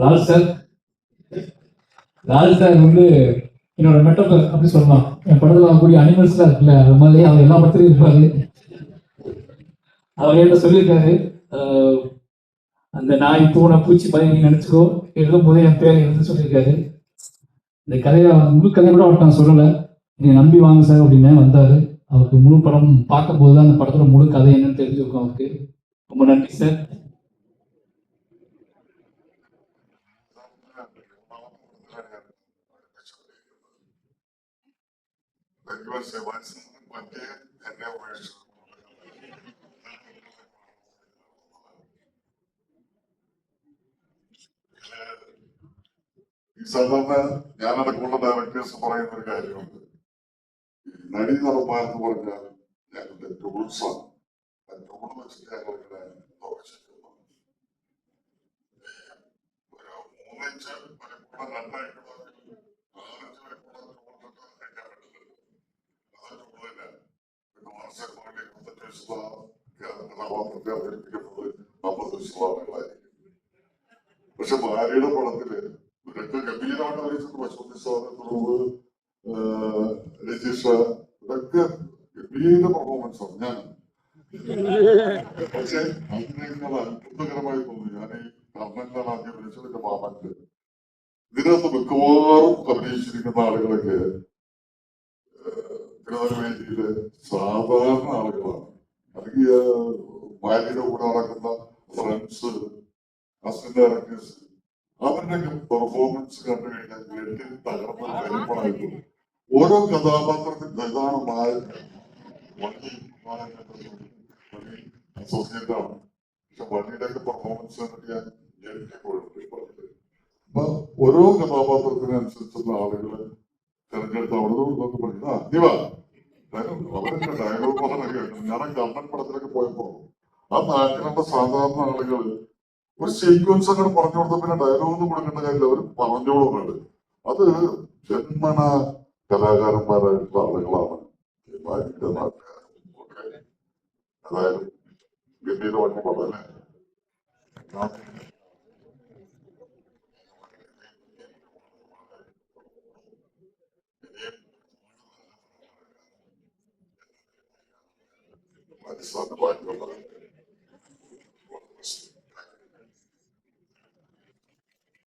Lal sir. Lal sir வந்து என்னோட metaphor அப்படி சொல்லலாம். என் படத்துல வரக்கூடிய அனிமல்ஸ்லாம் இருக்குல்ல அது மாதிரி அவர் எல்லா படத்துலையும் இருப்பாரு. அவர் என்ன சொல்லியிருக்காரு அந்த நாய் பூனை பூச்சி மாதிரி நீ நினைச்சுக்கோ. எழுதும் போதே என் பேர் எழுந்து சொல்லியிருக்காரு. இந்த கதையை முழு கதையை கூட அவர்கிட்ட நான் சொல்லலை. நீங்க நம்பி வாங்க சார் அப்படின்னு வந்தாரு. அவருக்கு முழு படம் பார்க்கும்போது தான் அந்த படத்தில் முழு கதை என்னன்னு தெரிஞ்சிருக்கும் அவருக்கு. ரொம்ப நன்றி சார். മറ്റേ എന്നെ ഉപേക്ഷിച്ചു ഈ സാധാരണ ഞാനടക്കമുള്ള ഡയറക്ടേഴ്സ് പറയുന്ന ഒരു കാര്യമുണ്ട് നടി നടപ്പാന്ന് പറഞ്ഞാൽ ഞങ്ങളുടെ ടൂൾസാണ് ആ ടൂൾ വെച്ചിട്ട് ഞങ്ങൾ ഇങ്ങനെ തുറച്ചിട്ടുണ്ട് ഒരു മൂന്നിഞ്ച് രണ്ടായിട്ട് മാനസികമായിട്ട് ഇരുപത്തെട്ട് വയസ്സുള്ള കഥാപാത്രത്തെ അവതരിപ്പിക്കുന്നത് വയസ്സുള്ള ആളുകളായിരിക്കും പക്ഷെ ഭാര്യയുടെ പടത്തിൽ ഇവരൊക്കെ ഗംഭീരമായിട്ട് വരച്ചിട്ട് പശുപതി തുറവ് രജിഷ ഇതൊക്കെ ഗംഭീര പെർഫോമൻസ് ആണ് ഞാൻ പക്ഷെ അതിനേക്കാൾ അത്ഭുതകരമായി തോന്നി ഞാൻ ഈ കർണനിലാണ് ആദ്യം വിളിച്ചതിന്റെ മാമന്റെ ഇതിനകത്ത് മിക്കവാറും അഭിനയിച്ചിരിക്കുന്ന ആളുകളൊക്കെ തിരുനെൽവേലിയിലെ സാധാരണ ആളുകളാണ് അല്ലെങ്കിൽ ഭാര്യയുടെ കൂടെ നടക്കുന്ന ഫ്രണ്ട്സ് അസിസ്റ്റന്റ് ഡയറക്ടേഴ്സ് അവരുടെയൊക്കെ പെർഫോമൻസ് കണ്ടു കഴിഞ്ഞാൽ വീട്ടിൽ തകർന്ന കരിപ്പണായിരുന്നു ഓരോ കഥാപാത്രത്തിന് ഇതാണ് മായ വണ്ടി അസോസിയേറ്റ് ആണ് പക്ഷെ വണ്ടിയുടെയൊക്കെ പെർഫോമൻസ് ഞാൻ ഞെട്ടിപ്പോഴും. അപ്പൊ ഓരോ കഥാപാത്രത്തിനനുസരിച്ചുള്ള ആളുകളെ തെരഞ്ഞെടുത്ത് അവിടെ നോക്കി പറഞ്ഞു ആ നീ വാ. ഡയലോഗ് അവരൊക്കെ ഡയലോഗ് പറഞ്ഞ ഞാൻ ഗവൺമെന്റ് പടത്തിലൊക്കെ പോയപ്പോ ആ നാട്ടിലുള്ള സാധാരണ ആളുകൾ ഒരു സീക്വൻസ് അങ്ങോട്ട് പറഞ്ഞു കൊടുത്ത പിന്നെ ഡയലോഗ് ഒന്നും കൊടുക്കേണ്ട കാര്യമില്ല. അവർ പറഞ്ഞോളുന്നുണ്ട് അത് ജന്മന കലാകാരന്മാരായിട്ടുള്ള ആളുകളാണ്. ഭാര്യയുടെ നാട്ടുകാർ അതായത് ഗംഭീരമായിട്ട് വളരെ అది సౌకర్యంగా